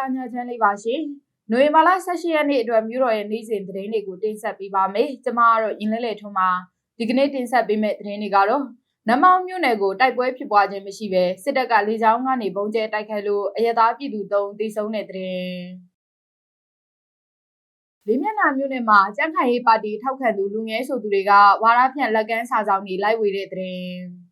လာညချမ်းလေးပါရှင်။နွေမာလာ18ရက်နေ့အတွက်မြို့တော်ရဲ့နေ့စဉ်သတင်းတွေကိုတင်ဆက်ပေးပါမယ်။ကျွန်မကတော့ရင်းလဲလဲထုံးမှာဒီကနေ့တင်ဆက်ပေးမယ့်သတင်းတွေကတော့နမောင်မြို့နယ်ကိုတိုက်ပွဲဖြစ်ပွားခြင်းမရှိဘဲစစ်တပ်ကလေကြောင်းကနေပုံကျဲတိုက်ခိုက်လို့အရသာပြည်သူ၃သေဆုံးတဲ့သတင်း။လေးမျက်နှာမြို့နယ်မှာကြံ့ခိုင်ရေးပါတီထောက်ခံသူလူငယ်ဆိုသူတွေကဝါရဖြန့်လက်ကမ်းစာဆောင်တွေလိုက်ဝေတဲ့သတင်း။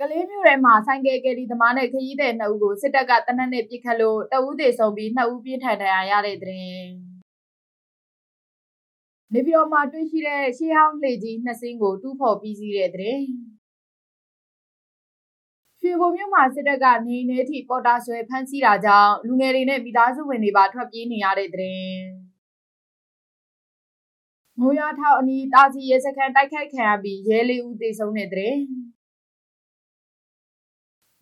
ကလေးမျိုးထဲမှာဆိုင်ကယ်ကယ်ရီသမားနဲ့ခရီးသည်နှစ်ဦးကိုစစ်တပ်ကတနက်နေ့ပစ်ခတ်လို့တဦးသေဆုံးပြီးနှစ်ဦးပြင်းထန်ဒဏ်ရာရတဲ့တဲ့ရင်နေပြည်တော်မှာတွေ့ရှိတဲ့ရှေးဟောင်းလှေကြီးနှစ်စင်းကိုတူးဖော်ပြီးစီးတဲ့တဲ့ရွှေဘုံမြို့မှာစစ်တပ်ကနေနေထိပေါ်တာဆွဲဖမ်းဆီးတာကြောင့်လူငယ်တွေနဲ့မိသားစုဝင်တွေပါထွက်ပြေးနေရတဲ့တဲ့ငိုရထောက်အနီးတာစီရဲစခန်းတိုက်ခိုက်ခံရပြီးရဲလေးဦးသေဆုံးတဲ့တဲ့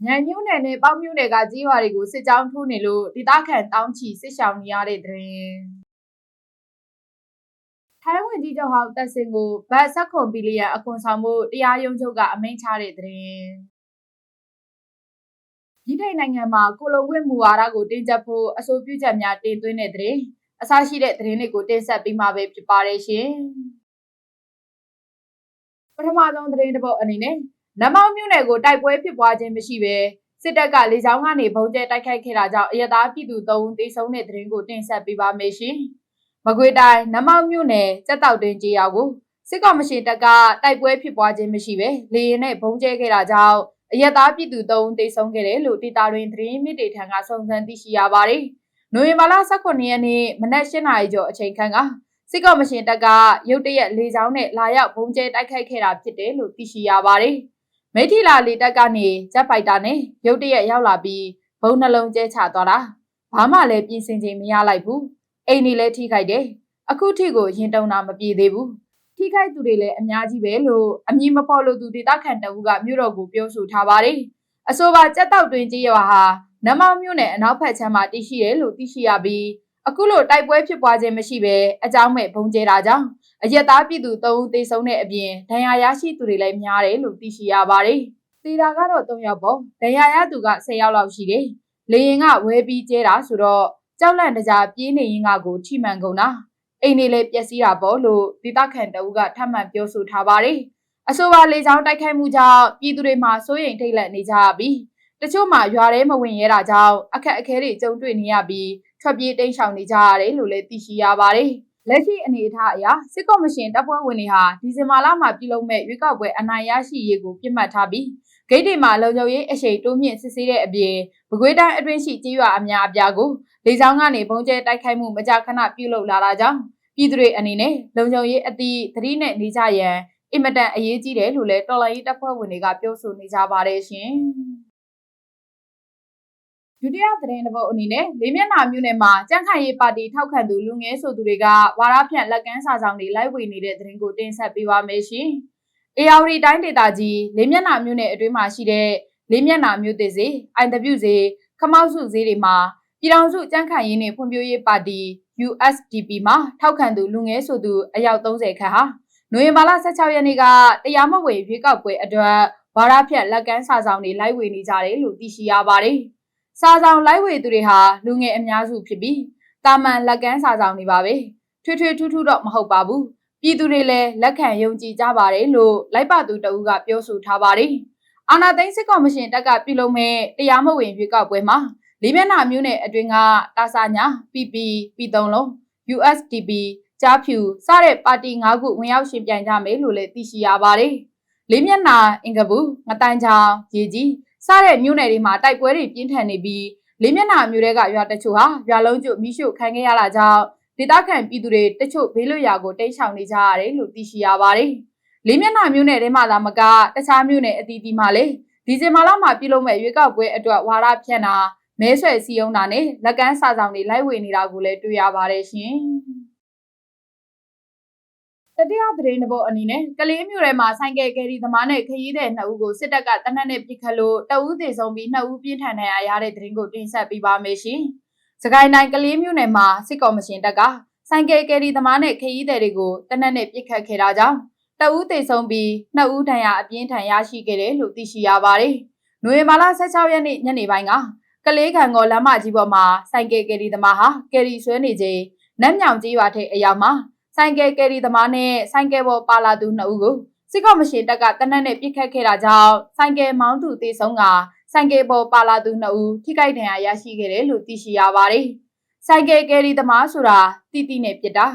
ညံမြို့နယ်နဲ့ပေါ့မြို့နယ်ကကြီးရွာတွေကိုစစ်ကြောင်းထိုးနေလို့ဒေသခံတောင်းချီစစ်ရှောင်နေရတဲ့တဲ့ထိုင်းဝင်ကြီးချုပ်ဟောင်းတက်စင်ကိုဗတ်ဆက်ခွန်ဘီလီယံအခွန်ဆောင်မှုတရားရုံးချုပ်ကအမိန့်ချတဲ့တဲ့ဒီထိုင်နိုင်ငံမှာကိုလုံခွင့်မူဝါဒကိုတင်ကြပ်ဖို့အဆိုပြုချက်များတင်သွင်းတဲ့တဲ့အစရှိတဲ့သတင်းတွေကိုတင်ဆက်ပေးမှာပဲဖြစ်ပါတယ်ရှင်ပထမဆုံးသတင်းတစ်ပုဒ်အနေနဲ့ နမောင်မြို့နယ်ကိုတိုက်ပွဲဖြစ်ပွားခြင်းမရှိဘဲစစ်တပ်ကလေကြောင်းကနေဘုံကျဲတိုက်ခိုက်ခဲ့တာကြောင့်အရသာပြည်သူ၃ဦးသေဆုံးတဲ့သတင်းကိုတင်ဆက်ပေးပါမယ်ရှင်။မကွေတိုင်းနမောင်မြို့နယ်စက်တောက်တွင်ကြေးရွာကိုစစ်ကောင်မရှင်တပ်ကတိုက်ပွဲဖြစ်ပွားခြင်းမရှိဘဲလေရင်နဲ့ဘုံကျဲခဲ့တာကြောင့်အရသာပြည်သူ၃ဦးသေဆုံးခဲ့တယ်လို့ဒေတာတွင်သတင်းမြစ်တွေထံကစုံစမ်းသိရှိရပါတယ်။နိုဝင်ဘာလ18ရက်နေ့မနက်၈နာရီကျော်အချိန်ခန့်ကစစ်ကောင်မရှင်တပ်ကရုတ်တရက်လေကြောင်းနဲ့လာရောက်ဘုံကျဲတိုက်ခိုက်ခဲ့တာဖြစ်တယ်လို့သိရှိရပါတယ်။ မိထီလာလေတက်ကနေဂျက်ဖိုက်တာနဲ့ရုတ်တရက်ရောက်လာပြီးဘုံနှလုံးကျဲချသွားတာဘာမှလည်းပြင်ဆင်ချိန်မရလိုက်ဘူးအိမ်နေလည်းထိခိုက်တယ်အခုထိကိုရင်တုံတာမပြေသေးဘူးထိခိုက်သူတွေလည်းအများကြီးပဲလို့အမည်မဖော်လို့သူဒေသခံတအုပ်ကမြို့တော်ကိုပြောဆိုထားပါတယ်အဆိုပါကြက်တောက်တွင်ကြီးရွာဟာနမောင်မြို့နယ်အနောက်ဘက်ခြမ်းမှာတည်ရှိတယ်လို့သိရှိရပြီးအခုလိုတိုက်ပွဲဖြစ်ပွားခြင်းမရှိဘဲအကြောင်းမဲ့ဘုံကျဲတာကြောင့် အရက်သားပြည်သူ၃ဦးသေဆုံးတဲ့အပြင်ဒဏ်ရာရရှိသူတွေလည်းများတယ်လို့သိရှိရပါတယ်။သေတာကတော့၃ယောက်ပေါ့။ဒဏ်ရာရသူက၁၀ယောက်လောက်ရှိတယ်။လေရင်ကဝဲပြီးကျဲတာဆိုတော့ကြောက်လန့်တကြားပြေးနေရင်ကကိုထိမှန်ကုန်တာ။အိမ်နေလည်းပျက်စီးတာပေါ့လို့ဒေသခံတအုပ်ကထပ်မံပြောဆိုထားပါတယ်။အဆိုပါလေကြောင်းတိုက်ခိုက်မှုကြောင့်ပြည်သူတွေမှာစိုးရိမ်ထိတ်လန့်နေကြပြီးတချို့မှာရွာထဲမဝင်ရဲတာကြောင့်အခက်အခဲတွေကြုံတွေ့နေရပြီးထွက်ပြေးတိမ်းရှောင်နေကြရတယ်လို့လည်းသိရှိရပါတယ်။ လက်ရှိအနေအထားအရစစ်ကော်မရှင်တပ်ဖွဲ့ဝင်တွေဟာဒီဇင်ဘာလမှာပြုလုပ်မဲ့ရွေးကောက်ပွဲအနိုင်ရရှိရေးကိုပြစ်မှတ်ထားပြီးဂိတ်တွေမှာလုံခြုံရေးအရှိန်တိုးမြင့်စစ်ဆေးတဲ့အပြင်ပကွေးတိုင်းအတွင်းရှိကြေးရွာအများအပြားကိုလေကြောင်းကနေပုံကျဲတိုက်ခိုက်မှုမကြာခဏပြုလုပ်လာတာကြောင့်ပြည်သူတွေအနေနဲ့လုံခြုံရေးအသည့်သတိနဲ့နေကြရန်အင်မတန်အရေးကြီးတယ်လို့လည်းတော်လိုင်းရေးတပ်ဖွဲ့ဝင်တွေကပြောဆိုနေကြပါတယ်ရှင်။ ဒုတိယသတင်းတစ်ပုဒ်အနေနဲ့လေးမျက်နှာမြို့နယ်မှာကြန့်ခိုင်ရေးပါတီထောက်ခံသူလူငယ်ဆိုသူတွေကဝါရဖြန့်လက်ကမ်းစာဆောင်တွေလိုက်ဝေနေတဲ့သတင်းကိုတင်ဆက်ပေးပါမယ်ရှင်။ AR တိုင်းဒေသကြီးလေးမျက်နှာမြို့နယ်အတွင်းမှာရှိတဲ့လေးမျက်နှာမြို့သေးစေအိုင်တပြုစေခမောက်စုဈေးတွေမှာပြည်ထောင်စုကြန့်ခိုင်ရေးနှင့်ဖွံ့ဖြိုးရေးပါတီ USDP မှာထောက်ခံသူလူငယ်ဆိုသူအယောက်30ခန့်ဟာနိုဝင်ဘာလ16ရက်နေ့ကတရားမဝင်ရွေးကောက်ပွဲအတွက်ဝါရဖြန့်လက်ကမ်းစာဆောင်တွေလိုက်ဝေနေကြတယ်လို့သိရှိရပါတယ်။ စာဆောင်လိုက်ဝေသူတွေဟာလူငယ်အများစုဖြစ်ပြီးတာမန်လက်ကမ်းစာဆောင်တွေပါပဲထွေထွေထူးထူးတော့မဟုတ်ပါဘူးပြည်သူတွေလည်းလက်ခံယုံကြည်ကြပါတယ်လို့လိုက်ပါသူတဦးကပြောဆိုထားပါတယ်အာနာသိန်းစစ်ကော်မရှင်တပ်ကပြုလုပ်မဲ့တရားမဝင်ရွေးကောက်ပွဲမှာလေးမျက်နှာမျိုးနဲ့အတွင်ကတာစာညာ PP P3 လုံး USDP ကြားဖြူစတဲ့ပါတီ၅ခုဝင်ရောက်ရှင်ပြိုင်ကြမယ်လို့လည်းသိရှိရပါတယ်လေးမျက်နှာအင်္ဂဘူးငတိုင်ချောင်ရေကြီး စတဲ့မြို့နယ်တွေမှာတိုက်ပွဲတွေပြင်းထန်နေပြီးလေးမျက်နှာမြို့တွေကရွာတချို့ဟာရွာလုံးကျွမိရှုခံခဲ့ရတာကြောင့်ဒေသခံပြည်သူတွေတချို့ဘေးလွတ်ရာကိုတိမ်းရှောင်နေကြရတယ်လို့သိရှိရပါတယ်။လေးမျက်နှာမြို့နယ်ထဲမှာသာမကတခြားမြို့နယ်အသီးသီးမှာလည်းဒီဇင်ဘာလမှာပြုလုပ်မဲ့ရွေးကောက်ပွဲအတွက်ဝါရဖြန့်တာမဲဆွယ်စီယုံတာနဲ့လက်ကမ်းစာဆောင်တွေလိုက်ဝေနေတာကိုလည်းတွေ့ရပါတယ်ရှင်။ တတိယသတင်းတစ်ပုဒ်အနေနဲ့ကလေးမျိုးထဲမှာဆိုင်ကယ်ကယ်ရီသမားနဲ့ခရီးသည်နှစ်ဦးကိုစစ်တပ်ကတနက်နေ့ပစ်ခတ်လို့တဦးသေဆုံးပြီးနှစ်ဦးပြင်းထန်ဒဏ်ရာရတဲ့သတင်းကိုတင်ဆက်ပေးပါမယ်ရှင်။စကိုင်းတိုင်းကလေးမျိုးနယ်မှာစစ်ကော်မရှင်တပ်ကဆိုင်ကယ်ကယ်ရီသမားနဲ့ခရီးသည်တွေကိုတနက်နေ့ပစ်ခတ်ခဲ့တာကြောင့်တဦးသေဆုံးပြီးနှစ်ဦးဒဏ်ရာအပြင်းထန်ရရှိခဲ့တယ်လို့သိရှိရပါတယ်။နိုဝင်ဘာလ16ရက်နေ့ညနေပိုင်းကကလေးခံကောလမ်းမကြီးပေါ်မှာဆိုင်ကယ်ကယ်ရီသမားဟာကယ်ရီဆွဲနေချိန်နတ်မြောင်ကြီးရွာထိပ်အရောက်မှာ ဆိုင်ကယ်ကယ်ရီသမားနဲ့ဆိုင်ကယ်ပေါ်ပါလာသူနှစ်ဦးကိုစစ်ကော်မရှင်တပ်ကတနက်နဲ့ပြစ်ခတ်ခဲ့တာကြောင့်ဆိုင်ကယ်မောင်းသူတေဆုံးကဆိုင်ကယ်ပေါ်ပါလာသူနှစ်ဦးထိခိုက်ဒဏ်ရာရရှိခဲ့တယ်လို့သိရှိရပါတယ်။ဆိုင်ကယ်ကယ်ရီသမားဆိုတာတီတီနဲ့ပြစ်တာ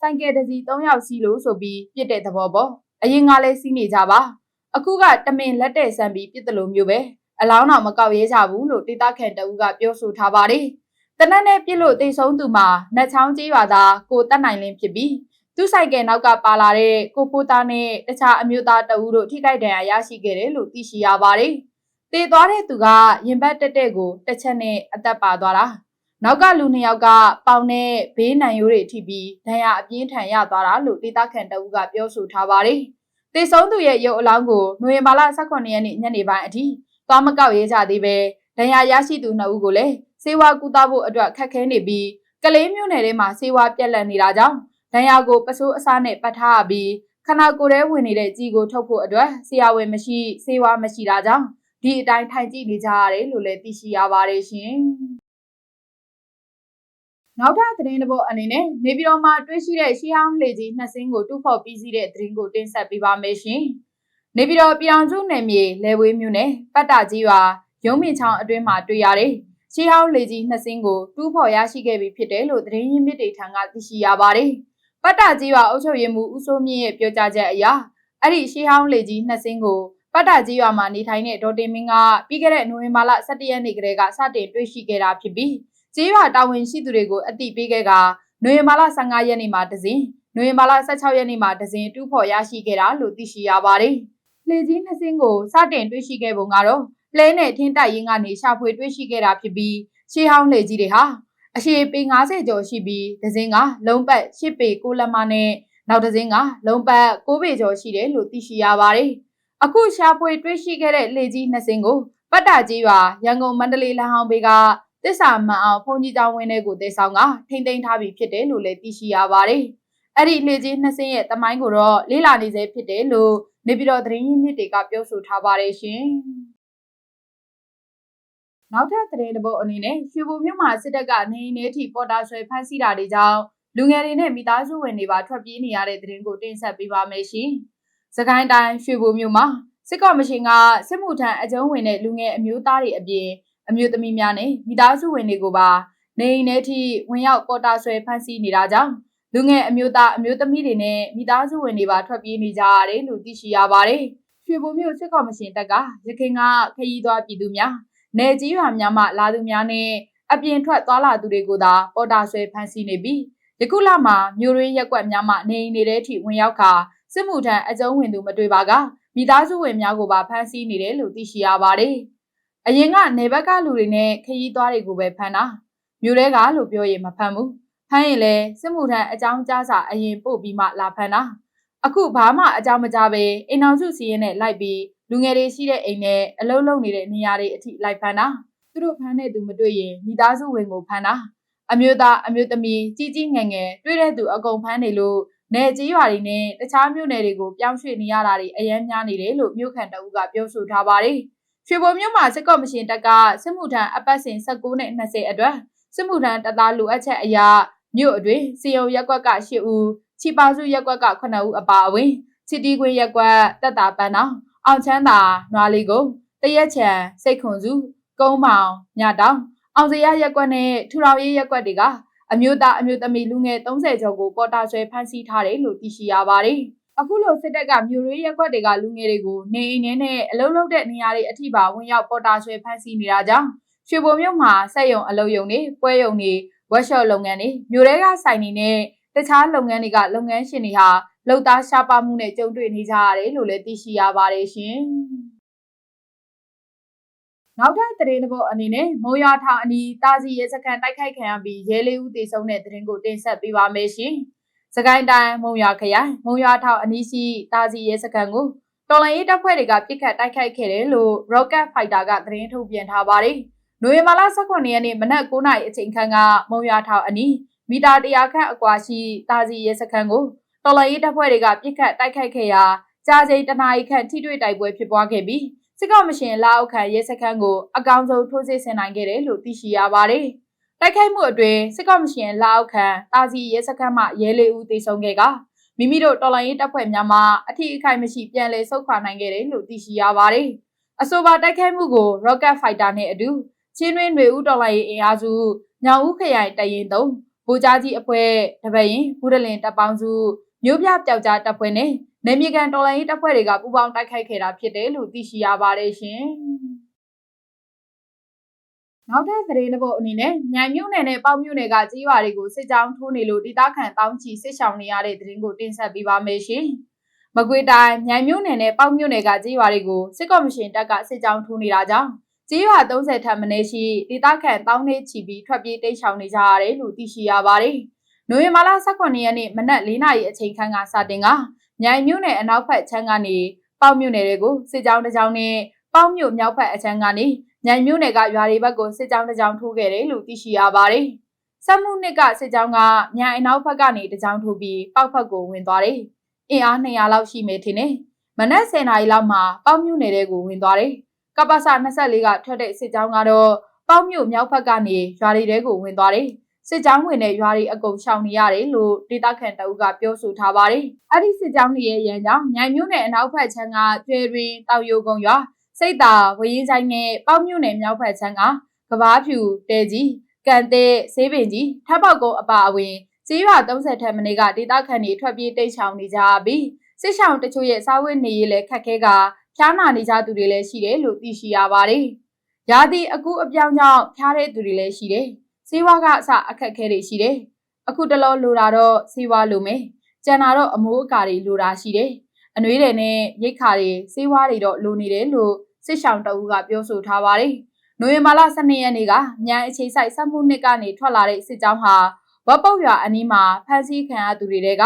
ဆိုင်ကယ်တစ်စီး၃ယောက်စီးလို့ဆိုပြီးပြစ်တဲ့သဘောပေါ့။အရင်ကလည်းစီးနေကြပါ။အခုကတမင်လက်တဲ့ဆန်ပြီးပြစ်တယ်လို့မျိုးပဲ။အလောင်းတော်မကောက်ရဲကြဘူးလို့ဒေတာခန်တအူးကပြောဆိုထားပါတယ်။ တနက်နဲ့ပြစ်လို့တိတ်ဆုံးသူမှာနှက်ချောင်းကြီးရွာသားကိုတက်နိုင်လင်းဖြစ်ပြီးသူ့ဆိုင်ကယ်နောက်ကပါလာတဲ့ကိုဖိုးသားနဲ့တခြားအမျိုးသားတအူးတို့ထိခိုက်ဒဏ်ရာရရှိခဲ့တယ်လို့သိရှိရပါတယ်။တေသွားတဲ့သူကရင်ဘတ်တက်တဲ့ကိုတစ်ချက်နဲ့အသက်ပါသွားတာ။နောက်ကလူနှစ်ယောက်ကပေါင်နဲ့ဘေးနံရိုးတွေထိပြီးဒဏ်ရာအပြင်းထန်ရသွားတာလို့ဒေတာခန်တအူးကပြောဆိုထားပါတယ်။တေဆုံးသူရဲ့ရုပ်အလောင်းကိုနိုဝင်ဘာလ18ရက်နေ့ညနေပိုင်းအထိသွားမကောက်ရဲကြသေးပဲဒဏ်ရာရရှိသူနှစ်ဦးကိုလည်း စေဝါကူတာဖို့အတွက်ခက်ခဲနေပြီးကလေးမျိုးနယ်ထဲမှာစေဝါပြက်လက်နေတာကြောင့်ဒဏ်ရာကိုပစိုးအစားနဲ့ပတ်ထားပြီးခနာကိုယ်ထဲဝင်နေတဲ့ကြီးကိုထုတ်ဖို့အတွက်ဆရာဝန်မရှိစေဝါမရှိတာကြောင့်ဒီအတိုင်းထိုင်ကြည့်နေကြရတယ်လို့လည်းသိရှိရပါတယ်ရှင်။နောက်ထပ်သတင်းတစ်ပုဒ်အနေနဲ့နေပြည်တော်မှာတွေ့ရှိတဲ့ရှီဟောင်းလှေကြီးနှစ်စင်းကိုတူဖော်ပြီးစီးတဲ့သတင်းကိုတင်ဆက်ပေးပါမယ်ရှင်။နေပြည်တော်ပြည်အောင်စုနယ်မြေလဲဝေးမြို့နယ်ပတ်တာကြီးရွာရုံးမြင့်ချောင်းအတွင်းမှာတွေ့ရတဲ့ ရှီဟောင်းလှေကြီးနှစ်စင်းကိုတူဖော်ရရှိခဲ့ပြီဖြစ်တယ်လို့သတင်းရင်းမြစ်တွေထံကသိရှိရပါတယ်။ပတ်တာကြီးရွာအုပ်ချုပ်ရေးမှူးဦးစိုးမြင့်ရဲ့ပြောကြားချက်အရအဲ့ဒီရှီဟောင်းလှေကြီးနှစ်စင်းကိုပတ်တာကြီးရွာမှာနေထိုင်တဲ့ဒေါ်တင်မင်းကပြီးခဲ့တဲ့နိုဝင်ဘာလ17ရက်နေ့ကတည်းကစတင်တွေ့ရှိခဲ့တာဖြစ်ပြီးကြေးရွာတာဝန်ရှိသူတွေကိုအတိပေးခဲ့ကနိုဝင်ဘာလ15ရက်နေ့မှာတစဉ်နိုဝင်ဘာလ16ရက်နေ့မှာတစဉ်တူးဖော်ရရှိခဲ့တာလို့သိရှိရပါတယ်။လှေကြီးနှစ်စင်းကိုစတင်တွေ့ရှိခဲ့ပုံကတော့ လဲနဲ့ထင်းတိုက်ရင်ကနေရှာဖွေတွေ့ရှိခဲ့တာဖြစ်ပြီးရှေးဟောင်းလှေကြီးတွေဟာအရှည်ပေ90ကျော်ရှိပြီးဒဇင်းကလုံးပတ်10ပေ6လက်မနဲ့နောက်ဒဇင်းကလုံးပတ်6ပေကျော်ရှိတယ်လို့သိရှိရပါတယ်။အခုရှာဖွေတွေ့ရှိခဲ့တဲ့လှေကြီးနှစ်စင်းကိုပတ်တာကြီးရွာရန်ကုန်မန္တလေးလမ်းဟောင်းဘေးကတစ္ဆာမှန်အောင်ဘုံကြီးကျောင်းဝင်းထဲကိုတည်ဆောင်ကထိမ့်သိမ်းထားပြီးဖြစ်တယ်လို့လည်းသိရှိရပါတယ်။အဲ့ဒီလှေကြီးနှစ်စင်းရဲ့တမိုင်းကိုတော့လေးလာနေစေဖြစ်တယ်လို့နေပြည်တော်သတင်းရင်းမြစ်တွေကပြောဆိုထားပါတယ်ရှင်။ နောက်ထပ်သတင်းတစ်ပုဒ်အနေနဲ့ရွှေဘိုမြို့မှာစစ်တပ်ကနေနေထိပေါ်တာဆွဲဖမ်းဆီးတာတွေကြောင့်လူငယ်တွေနဲ့မိသားစုဝင်တွေပါထွက်ပြေးနေရတဲ့သတင်းကိုတင်ဆက်ပေးပါမယ်ရှင်။စကိုင်းတိုင်းရွှေဘိုမြို့မှာစစ်ကော်မရှင်ကစစ်မှုထမ်းအကြုံဝင်တဲ့လူငယ်အမျိုးသားတွေအပြင်အမျိုးသမီးများနဲ့မိသားစုဝင်တွေကိုပါနေအိမ်ထဲထိဝင်ရောက်ပေါ်တာဆွဲဖမ်းဆီးနေတာကြောင့်လူငယ်အမျိုးသားအမျိုးသမီးတွေနဲ့မိသားစုဝင်တွေပါထွက်ပြေးနေကြရတယ်လို့သိရှိရပါတယ်။ရွှေဘုံမြို့စစ်ကော်မရှင်တပ်ကရခိုင်ကခရီးသွားပြည်သူများ နယ်ကြီးရွာများမှလာသူများနဲ့အပြင်ထွက်သွားလာသူတွေကိုသာပေါ်တာဆွဲဖမ်းဆီးနေပြီးယခုလမှာမြို့ရင်းရက်ကွက်များမှနေအိမ်တွေထဲထိဝင်ရောက်ခါစစ်မှုထမ်းအကြုံဝင်သူမတွေ့ပါကမိသားစုဝင်များကိုပါဖမ်းဆီးနေတယ်လို့သိရှိရပါတယ်။အရင်ကနေဘက်ကလူတွေနဲ့ခရီးသွားတွေကိုပဲဖမ်းတာမြို့ထဲကလို့ပြောရင်မဖမ်းဘူးဖမ်းရင်လည်းစစ်မှုထမ်းအကြောင်းကြားစာအရင်ပို့ပြီးမှလာဖမ်းတာအခုဘာမှအကြောင်းမကြားပဲအိမ်အောင်စုစီရင်နဲ့လိုက်ပြီး လူငယ်တွေရှိတဲ့အိမ်နဲ့အလုံးလုံးနေတဲ့နေရာတွေအထိလိုက်ဖမ်းတာသူတို့ဖမ်းတဲ့သူမတွေ့ရင်မိသားစုဝင်ကိုဖမ်းတာအမျိုးသားအမျိုးသမီးကြီးကြီးငယ်ငယ်တွေ့တဲ့သူအကုန်ဖမ်းနေလို့နယ်ကြီးရွာတွေနဲ့တခြားမြို့နယ်တွေကိုပြောင်းရွှေ့နေရတာတွေအများများနေတယ်လို့မြို့ခံတအုပ်ကပြောဆိုထားပါတယ်ရွှေဘုံမြို့မှာစစ်ကော့မရှင်တပ်ကစစ်မှုထမ်းအပတ်စဉ်19နဲ့20အတွက်စစ်မှုထမ်းတပ်သားလိုအပ်ချက်အရာမြို့အတွင်းစီယုံရက်ကွက်က8ဦးချီပါစုရက်ကွက်က9ဦးအပါအဝင်ချီတီခွေရက်ကွက်တက်တာပန်းတော် အောင်ချမ်းသာနွားလေးကုန်းတရက်ချံစိတ်ခွန်စုကုန်းမောင်ညတောင်အောင်စရရက်ကွက်နဲ့ထူထောင်ရေးရက်ကွက်တွေကအမျိုးသားအမျိုးသမီးလူငယ်30ကျော်ကိုပေါ်တာဆွဲဖမ်းဆီးထားတယ်လို့သိရှိရပါတယ်။အခုလိုစစ်တပ်ကမြို့ရေးရက်ကွက်တွေကလူငယ်တွေကိုနေအိမ်ထဲနဲ့အလုံးလုံးတဲ့နေရာတွေအထိပါဝင်ရောက်ပေါ်တာဆွဲဖမ်းဆီးနေတာကြောင့်ရွှေဘုံမြို့မှာစက်ရုံအလုပ်ရုံတွေပွဲရုံတွေဝက်ရှော့လုပ်ငန်းတွေမြို့ထဲကဆိုင်တွေနဲ့တခြားလုပ်ငန်းတွေကလုပ်ငန်းရှင်တွေဟာ လုံသားရှားပါမှုနဲ့ကြုံတွေ့နေကြရတယ်လို့လည်းသိရှိရပါတယ်ရှင်။နောက်ထပ်သတင်းတစ်ပုဒ်အနေနဲ့မိုးရွာထောင်အနီးတာစီရဲစခန်းတိုက်ခိုက်ခံရပြီးရဲလေးဦးသေဆုံးတဲ့သတင်းကိုတင်ဆက်ပေးပါမယ်ရှင်။စကိုင်းတိုင်းမုံရွာခရိုင်မုံရွာထောင်အနီးရှိတာစီရဲစခန်းကိုတော်လိုင်းရေးတပ်ဖွဲ့တွေကပစ်ခတ်တိုက်ခိုက်ခဲ့တယ်လို့ Rocket Fighter ကသတင်းထုတ်ပြန်ထားပါတယ်။နိုဝင်ဘာလ18ရက်နေ့မနက်9:00နာရီအချိန်ခန့်ကမုံရွာထောင်အနီးမီတာ100ခန့်အကွာရှိတာစီရဲစခန်းကို တော်လိုင်းရေးတပ်ဖွဲ့တွေကပြစ်ခတ်တိုက်ခိုက်ခဲ့ရာကြာချိန်တနာရီခန့်ထိတွေ့တိုက်ပွဲဖြစ်ပွားခဲ့ပြီးစစ်ကောင်မရှင်လာအောက်ခံရဲစခန်းကိုအကောင်းဆုံးထိုးစစ်ဆင်နိုင်ခဲ့တယ်လို့သိရှိရပါတယ်။တိုက်ခိုက်မှုအတွင်းစစ်ကောင်မရှင်လာအောက်ခံတာစီရဲစခန်းမှရဲလေးဦးသေဆုံးခဲ့ကမိမိတို့တော်လိုင်းရေးတပ်ဖွဲ့များမှအထီးအခိုက်မရှိပြန်လည်ဆုတ်ခွာနိုင်ခဲ့တယ်လို့သိရှိရပါတယ်။အဆိုပါတိုက်ခိုက်မှုကို Rocket Fighter နဲ့အတူချင်းတွင်းတွေဦးတော်လိုင်းရေးအင်အားစုညောင်ဦးခရိုင်တရင်သုံးဗိုလ်ကြားကြီးအဖွဲ့တပရင်ဘူးဒလင်တပ်ပေါင်းစု မြို့ပြပျောက်ကြားတပ်ဖွဲ့နဲ့နေမြေကန်တော်လိုင်းရေးတပ်ဖွဲ့တွေကပူးပေါင်းတိုက်ခိုက်ခဲ့တာဖြစ်တယ်လို့သိရှိရပါတယ်ရှင်။နောက်ထပ်သတင်းတစ်ပုဒ်အနေနဲ့မြိုင်မြို့နယ်နဲ့ပေါက်မြို့နယ်ကကြေးရွာတွေကိုစစ်ကြောင်းထိုးနေလို့ဒေသခံတောင်းချီစစ်ဆောင်နေရတဲ့သတင်းကိုတင်ဆက်ပေးပါမယ်ရှင်။မကွေတိုင်းမြိုင်မြို့နယ်နဲ့ပေါက်မြို့နယ်ကကြေးရွာတွေကိုစစ်ကော်မရှင်တပ်ကစစ်ကြောင်းထိုးနေတာကြောင့်ကြေးရွာ30ထပ်မင်းရှိဒေသခံတောင်းနေချီပြီးထွက်ပြေးတိတ်ရှောင်နေကြရတယ်လို့သိရှိရပါတယ်။ နိုဝင်ဘာလ18ရက်နေ့မနက်4နာရီအချိန်ခန့်ကစတင်ကမြိုင်မြို့နယ်အနောက်ဘက်ချမ်းကနေပေါက်မြို့နယ်တွေကိုစစ်ကြောင်းတစ်ကြောင်းနဲ့ပေါက်မြို့မြောက်ဘက်အချမ်းကနေမြိုင်မြို့နယ်ကရွာတွေဘက်ကိုစစ်ကြောင်းတစ်ကြောင်းထိုးခဲ့တယ်လို့သိရှိရပါတယ်။စက်မှုနှစ်ကစစ်ကြောင်းကမြိုင်အနောက်ဘက်ကနေတစ်ကြောင်းထိုးပြီးပေါက်ဘက်ကိုဝင်သွားတယ်။အင်အား200လောက်ရှိမယ်ထင်တယ်။မနက်10:00နာရီလောက်မှာပေါက်မြို့နယ်တွေကိုဝင်သွားတယ်။ကပ္ပစ24ကထွက်တဲ့စစ်ကြောင်းကတော့ပေါက်မြို့မြောက်ဘက်ကနေရွာတွေကိုဝင်သွားတယ်။ စစ်ကြောင်းဝင်တဲ့ရွာတွေအကုန်ရှောင်နေရတယ်လို့ဒေသခံတအုပ်ကပြောဆိုထားပါတယ်။အဲ့ဒီစစ်ကြောင်းတွေရဲ့ရန်ကြောင့်မြိုင်မြို့နယ်အနောက်ဘက်ခြမ်းကကျွဲတွင်တောင်ယိုကုန်းရွာစိတ်တာဝရင်ဆိုင်နဲ့ပေါက်မြို့နယ်မြောက်ဘက်ခြမ်းကကဘာဖြူတဲကြီးကန်တဲ့ဆေးပင်ကြီးထပ်ပေါက်ကုန်းအပါအဝင်ကြေးရွာ30ထက်မနည်းကဒေသခံတွေထွက်ပြေးတိတ်ချောင်နေကြပြီးစစ်ဆောင်တချို့ရဲ့စားဝတ်နေရေးလည်းခက်ခဲကဖျားနာနေကြသူတွေလည်းရှိတယ်လို့သိရှိရပါတယ်။ရာသီအကူအပြောင်းကြောင့်ဖျားတဲ့သူတွေလည်းရှိတယ်။ စေဝါကအစအခက်ခဲတွေရှိတယ်။အခုတလောလိုတာတော့စေဝါလိုမယ်။ကျန်တာတော့အမိုးအကာတွေလိုတာရှိတယ်။အနှွေးတွေနဲ့ရိတ်ခါတွေစေဝါတွေတော့လိုနေတယ်လို့စစ်ဆောင်တအူးကပြောဆိုထားပါတယ်။နိုဝင်ဘာလ12ရက်နေ့ကမြန်အခြေစိုက်စက်မှုနှစ်ကနေထွက်လာတဲ့စစ်ကြောင်းဟာဝက်ပုတ်ရွာအနီးမှာဖမ်းဆီးခံရသူတွေက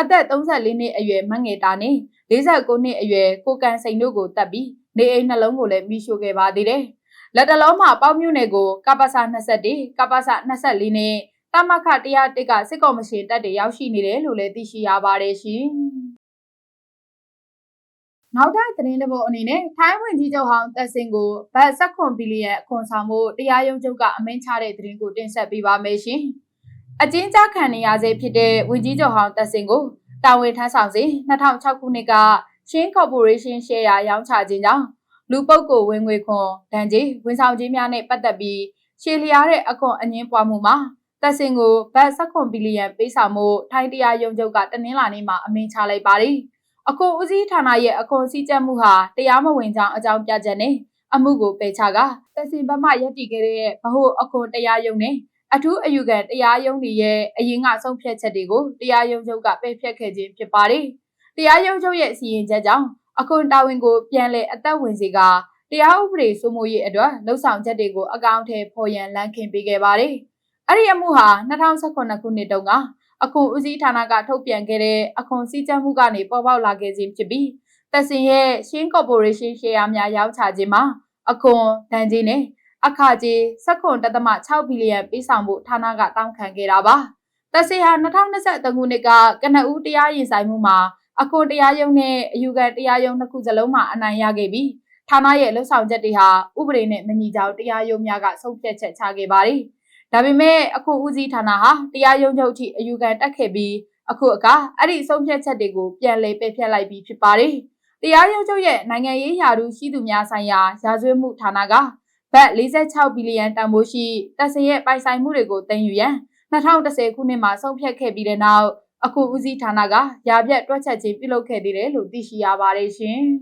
အသက်34နှစ်အရွယ်မငယ်တာနဲ့49နှစ်အရွယ်ကိုကန်စိန်တို့ကိုတပ်ပြီးနေအိမ်နှလုံးကိုလည်းမိရှို့ခဲ့ပါသေးတယ်။ လက်တလုံးမှာပေါက်မြုပ်နယ်ကိုကပ္ပစ21ကပ္ပစ24နဲ့တမခ101ကစစ်ကော်မရှင်တပ်တွေရောက်ရှိနေတယ်လို့လည်းသိရှိရပါတယ်ရှင်။နောက်ထပ်သတင်းတစ်ပုဒ်အနေနဲ့ထိုင်းဝင်ကြီးချုပ်ဟောင်းတက်စင်ကိုဘတ်16ဘီလီယံအခွန်ဆောင်မှုတရားရုံးချုပ်ကအမိန့်ချတဲ့သတင်းကိုတင်ဆက်ပေးပါမယ်ရှင်။အကျဉ်းချခံနေရဆဲဖြစ်တဲ့ဝင်ကြီးချုပ်ဟောင်းတက်စင်ကိုတာဝန်ထမ်းဆောင်စဉ်2006ခုနှစ်ကရှင်းကော်ပိုရေးရှင်းရှယ်ယာရောင်းချခြင်းကြောင့် လူပုဂ္ဂိုလ်ဝင်ငွေခွန်ဒဏ်ကြေးဝန်ဆောင်ခြင်းများနဲ့ပတ်သက်ပြီးရှေလျားတဲ့အခွန်အငင်းပွားမှုမှာတက်စင်ကိုဘတ်16ဘီလီယံပေးဆောင်မှုထိုင်းတရားရုံးချုပ်ကတနင်္လာနေ့မှာအမိန့်ချလိုက်ပါတယ်။အခွန်ဦးစီးဌာနရဲ့အခွန်စည်းကြပ်မှုဟာတရားမဝင်ကြောင်းအကြောင်းပြချက်နဲ့အမှုကိုပယ်ချကတစင်ဘမရက်တည်ခဲ့တဲ့ဗဟုအခွန်တရားရုံးနဲ့အထူးအယူခံတရားရုံးတွေရဲ့အရင်ကဆုံးဖြတ်ချက်တွေကိုတရားရုံးချုပ်ကပယ်ဖျက်ခဲ့ခြင်းဖြစ်ပါတယ်။တရားရုံးချုပ်ရဲ့စီရင်ချက်ကြောင့် အခွန်တာဝန်ကိုပြန်လည်အသက်ဝင်စေကတရားဥပဒေစိုးမိုးရေးအတွက်လှုပ်ဆောင်ချက်တွေကိုအကောင့်ထဲပေါ်ရန်လမ်းခင်းပေးခဲ့ပါတယ်။အဲ့ဒီအမှုဟာ2019ခုနှစ်တုန်းကအခွန်ဦးစီးဌာနကထုတ်ပြန်ခဲ့တဲ့အခွန်စည်းကြပ်မှုကနေပေါ်ပေါက်လာခဲ့ခြင်းဖြစ်ပြီးတက်စင်ရဲ့ရှင်းကော်ပိုရေးရှင်းရှယ်ယာများရောင်းချခြင်းမှာအခွန်ဒဏ်ကြေးနဲ့အခါကြေး7.6ဘီလီယံပေးဆောင်ဖို့ဌာနကတောင်းခံခဲ့တာပါတက်စင်ဟာ2023ခုနှစ်ကကနဦးတရားရင်ဆိုင်မှုမှာ အခွန်တရားရုံးနဲ့အယူခံတရားရုံးနှစ်ခုစလုံးမှာအနိုင်ရခဲ့ပြီးဌာနရဲ့လှုပ်ဆောင်ချက်တွေဟာဥပဒေနဲ့မညီကြောင်းတရားရုံးများကဆုံးဖြတ်ချက်ချခဲ့ပါတယ်။ဒါပေမဲ့အခုဦးစီးဌာနဟာတရားရုံးချုပ်ထိအယူခံတက်ခဲ့ပြီးအခုအခါအဲ့ဒီဆုံးဖြတ်ချက်တွေကိုပြန်လည်ပယ်ဖျက်လိုက်ပြီးဖြစ်ပါတယ်။တရားရုံးချုပ်ရဲ့နိုင်ငံရေးယာရုရှိသူများဆိုင်ရာရာဇဝတ်မှုဌာနကဘတ်46ဘီလီယံတန်ဖိုးရှိတပ်စင်ရဲ့ပိုင်ဆိုင်မှုတွေကိုတင်ယူရန်2010ခုနှစ်မှာဆုံးဖြတ်ခဲ့ပြီးတဲ့နောက် အခုဦးစီးဌာနကရာပြတ်တွက်ချက်ခြင်းပြုလုပ်ခဲ့သေးတယ်လို့သိရှိရပါတယ်ရှင်။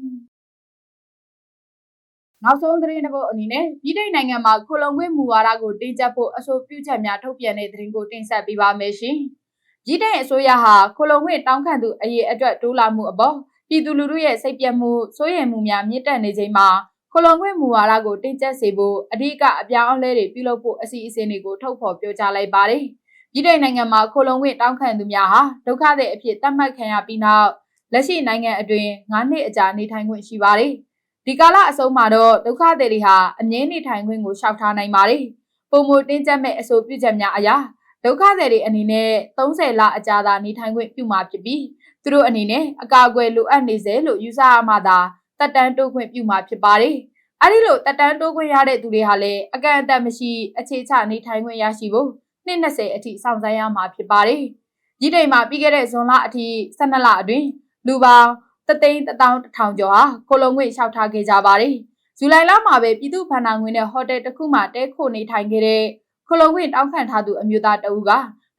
နောက်ဆုံးသတင်းတစ်ပုဒ်အနေနဲ့ပြည်ထိုင်နိုင်ငံမှာခိုလုံခွင့်မူဝါဒကိုတင်ကျပ်ဖို့အဆိုပြုချက်များထုတ်ပြန်တဲ့သတင်းကိုတင်ဆက်ပေးပါမယ်ရှင်။ပြည်ထိုင်အစိုးရဟာခိုလုံခွင့်တောင်းခံသူအရေးအတွက်တိုးလာမှုအပေါ်ပြည်သူလူထုရဲ့စိတ်ပြတ်မှုစိုးရိမ်မှုများမြင့်တက်နေချိန်မှာခိုလုံခွင့်မူဝါဒကိုတင်ကျပ်စေဖို့အဓိကအပြောင်းအလဲတွေပြုလုပ်ဖို့အစီအစဉ်တွေကိုထုတ်ဖော်ပြောကြားလိုက်ပါတယ်။ ပြည်ထိုင်နိုင်ငံမှာခိုလုံခွင့်တောင်းခံသူများဟာဒုက္ခသည်အဖြစ်သတ်မှတ်ခံရပြီးနောက်လက်ရှိနိုင်ငံအတွင်း9နှစ်အကြာနေထိုင်ခွင့်ရှိပါတယ်။ဒီကာလအဆုံးမှာတော့ဒုက္ခသည်တွေဟာအငြင်းနေထိုင်ခွင့်ကိုရှောက်ထားနိုင်ပါတယ်။ပုံမတင်းကျပ်မဲ့အဆိုပြုချက်များအရာဒုက္ခသည်တွေအနေနဲ့30လအကြာသာနေထိုင်ခွင့်ပြုမှာဖြစ်ပြီးသူတို့အနေနဲ့အကာအကွယ်လိုအပ်နေစေလို့ယူဆရမှသာတက်တန်းတိုးခွင့်ပြုမှာဖြစ်ပါတယ်။အဲဒီလိုတက်တန်းတိုးခွင့်ရတဲ့သူတွေဟာလည်းအကန့်အသတ်မရှိအခြေချနေထိုင်ခွင့်ရရှိဖို့ နှစ်20အထိစောင့်ဆိုင်းရမှာဖြစ်ပါတယ်။ဒီတိမ်မှာပြီးခဲ့တဲ့ဇွန်လအထိ12လအတွင်းလူပေါင်းတသိန်း1000ကျော်ဟာကိုလုံငွေလျှောက်ထားခဲ့ကြပါတယ်။ဇူလိုင်လမှာပဲပြည်သူ့ဘဏ္ဍာငွေနဲ့ဟိုတယ်တစ်ခုမှတဲခိုနေထိုင်ခဲ့တဲ့ကိုလုံငွေတောင်းခံထားသူအမျိုးသားတဦးက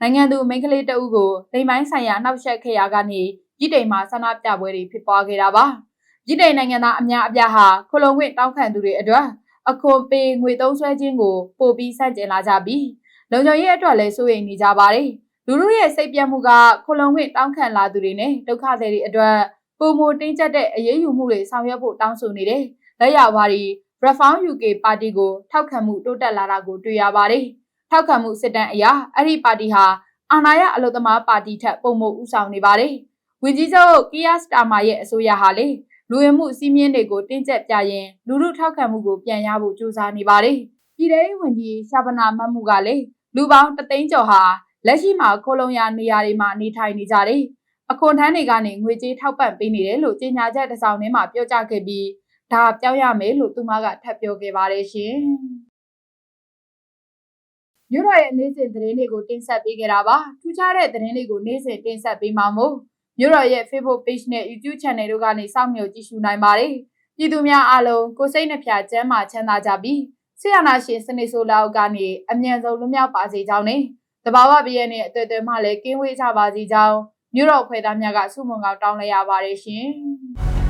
နိုင်ငံသူမိန်းကလေးတဦးကိုလိမ်ပိုင်းဆိုင်ရာနှောက်ယှက်ခဲ့ရာကနေပြည်တိမ်မှာဆန္ဒပြပွဲတွေဖြစ်ပွားခဲ့တာပါ။ပြည်တိမ်နိုင်ငံသားအများအပြားဟာကိုလုံငွေတောင်းခံသူတွေအတွက်အခွန်ပေးငွေသုံးဆွဲခြင်းကိုပို့ပြီးဆန့်ကျင်လာကြပြီး လုံခြုံရေးအတွက်လည်းစိုးရိမ်နေကြပါတယ်။လူလူရဲ့စိတ်ပြတ်မှုကကိုလုံငွေတောင်းခံလာသူတွေနဲ့ဒုက္ခသည်တွေအတွက်ပုံမတင်းကျပ်တဲ့အရေးယူမှုတွေဆောင်ရွက်ဖို့တောင်းဆိုနေတဲ့လက်ရဝါဒီ Reform UK ပါတီကိုထောက်ခံမှုတိုးတက်လာတာကိုတွေ့ရပါတယ်။ထောက်ခံမှုစစ်တမ်းအရအဲ့ဒီပါတီဟာအာဏာရအလုသမားပါတီထက်ပုံမဥဆောင်နေပါတယ်။ဝင်ကြီးချုပ်ကီယာစတာမာရဲ့အစိုးရဟာလေလူဝင်မှုစီးမြင့်တွေကိုတင်းကျပ်ပြရင်လူလူထောက်ခံမှုကိုပြန်ရဖို့ကြိုးစားနေပါတယ်။ပြည်ထောင်ဝင်ကြီးရှာပနာမတ်မှုကလည်း လူပေါင်းတသိန်းကျော်ဟာလက်ရှိမှာခိုလုံရနေရာတွေမှာနေထိုင်နေကြတယ်။အခွန်ထမ်းတွေကနေငွေကြေးထောက်ပံ့ပေးနေတယ်လို့ကြေညာချက်တစ်စောင်ထဲမှာပြောကြားခဲ့ပြီးဒါပြောင်းရမယ်လို့သူမကထပ်ပြောခဲ့ပါတယ်ရှင်။မြို့တော်ရဲ့နေ့စဉ်သတင်းတွေကိုတင်ဆက်ပေးခဲ့တာပါ။ထူးခြားတဲ့သတင်းတွေကိုနေ့စဉ်တင်ဆက်ပေးမှာမို့မြို့တော်ရဲ့ Facebook Page နဲ့ YouTube Channel တို့ကနေစောင့်မျှော်ကြည့်ရှုနိုင်ပါတယ်။ပြည်သူများအားလုံးကိုစိတ်နှပြကျန်းမာချမ်းသာကြပြီး ဆရာနာရှင်စနေဆိုလောက်ကနေအမြန်ဆုံးလွတ်မြောက်ပါစေကြောင်းနဲ့တဘာဝပြည့်ရဲ့နဲ့အတွေ့အကြုံမှလည်းကင်းဝေးကြပါစေကြောင်းမြို့တော်ဖွဲ့သားများကဆုမွန်ကောင်းတောင်းလိုက်ရပါတယ်ရှင်။